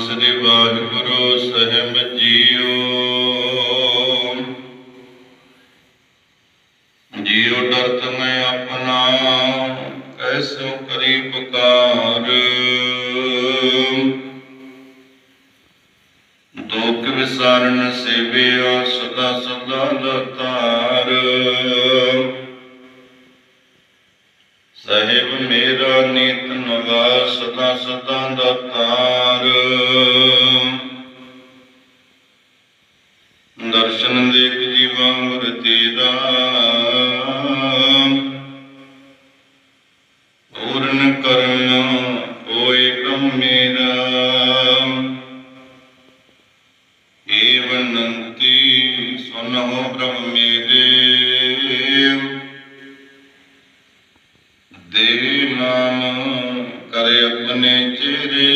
ਸ੍ਰੀ ਵਾਹਿਗੁਰੂ ਸਹਿਬ JIO. ਜੀਉ ਡਰਤ ਮੈਂ ਆਪਣਾ, ਕੈਸੋ ਕਰੀ ਪੁਕਾਰ। ਦੁਖ ਵਿਸਾਰਨ ਸੇਵਿਆ ਸਦਾ ਸਦਾ ਲਤਾਰ। ਸਹਿਬ ਮੇਰਾ ਨੀਤ ਨਿਵਾਸ ਸਦਾ ਸਦਾ ਦਾ ਤਾਰ। ਦਰਸ਼ਨ ਦੇਖ ਜੀਵਾਂ ਮਰਤੀ ਦਾ ਪੂਰਨ ਕਰਨਾ ਹੋਏ ਕੰਮ ਮੇਰਾ ਏਵਨੰਤੀ ਸੁਨਹੁ ਬ੍ਰਹਮ ਮੇਰੇ ਦੇਵੀ ਨਾਮ ਕਰੇ ਆਪਣੇ ਚਿਹਰੇ।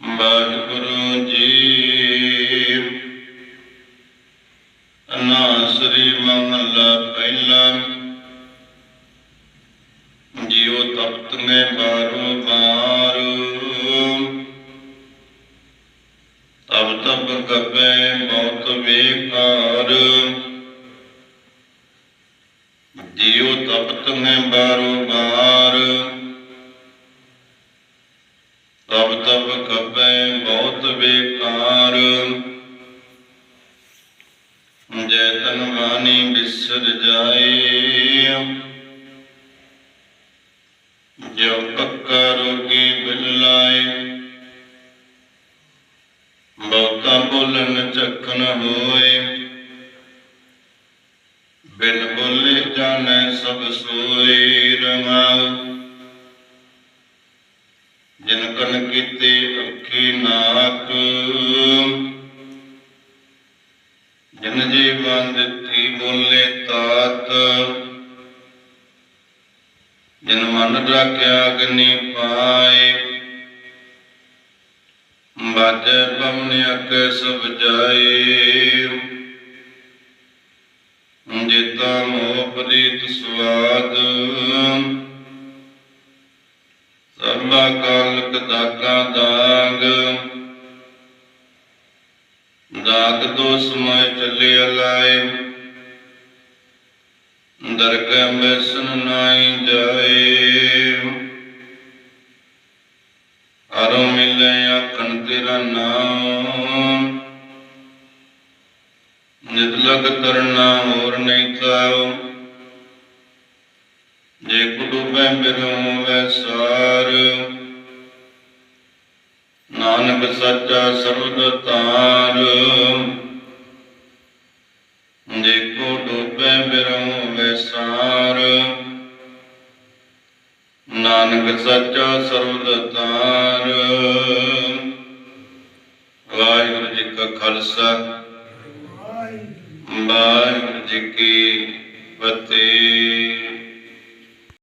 ਵਾਹਿਗੁਰੂ ਜੀ ਅਨਾਸਰੀ ਮਹਲਾ ਪਹਿਲਾ ਜਿਉ ਤਪਤ ਨੇ ਬਾਰੋ ਬਾਰ। ਤਬ ਤਬ ਕਪੈ ਬਹੁਤ ਵੇਖਾ। ਜਿਉ ਤਪਤ ਨੇ ਬਾਰੋ ਬਾਰ। ਤਬ ਤਬ ਕਪੈ ਬਹੁਤ ਬੇਕਾਰ। ਜੈ ਤਨ ਵਾਣੀ ਬਿਸਰ ਜਾਏ। ਜੋ ਕੱਕਾ ਰੋਗੀ ਬਿਲਾਏ ਬਹੁਤਾ ਬੋਲਣ ਚੱਕਣ ਹੋਏ। ਬਿਨ ਬੋਲੇ ਜਾਣੈ ਸਭ ਸੋਈ ਰਮਾਉ ਜਿਨ ਕਨ ਕੀਤੇ ਅੱਖੀ ਨਾਕ, ਜਿਨ ਜੀਵਨ ਦਿੱਤੀ ਬੋਲੇ ਤਾਤ, ਜਿਨ ਮਨ ਰਾਖਿਆ ਅਗਨੀ ਪਾਏ, ਬਾਜੈ ਪਵਨ ਅਕ ਸਭ ਜਾਏ। ਕਾਲਕ ਦਾਗਾ ਦਾਗ। ਦਾਗ ਦੋ ਸਮੈ ਚੱਲੇ ਲਾਏ ਦਰਗਹ ਬੈਸਨ ਨਾਈ ਜਾਏ। ਹਰੋ ਮਿਲੇ ਆਖਣ ਤੇਰਾ ਨਾਮ। ਨਿਦਲਗ ਤਰਨਾ ਹੋਰ ਨਹੀਂ ਤਾਉ ਜੇ ਕੁਡੂਬੈ ਬਿਰਉ ਵੈਸਾਰ। ਨਾਨਕ ਸੱਚਾ ਸਰਬਦ ਤਾਰ ਜੇ ਕੋ ਡੂਬੈ ਬਿਰਉ ਨਾਨਕ ਸੱਚਾ ਸਰਬਦ ਤਾਰ ਵਾਹਿਗੁਰੂ ਜੀ ਕਾ ਖਾਲਸਾ। ਵਾਹਿਗੁਰੂ ਜੀ ਕੀ ਫਤਿਹ।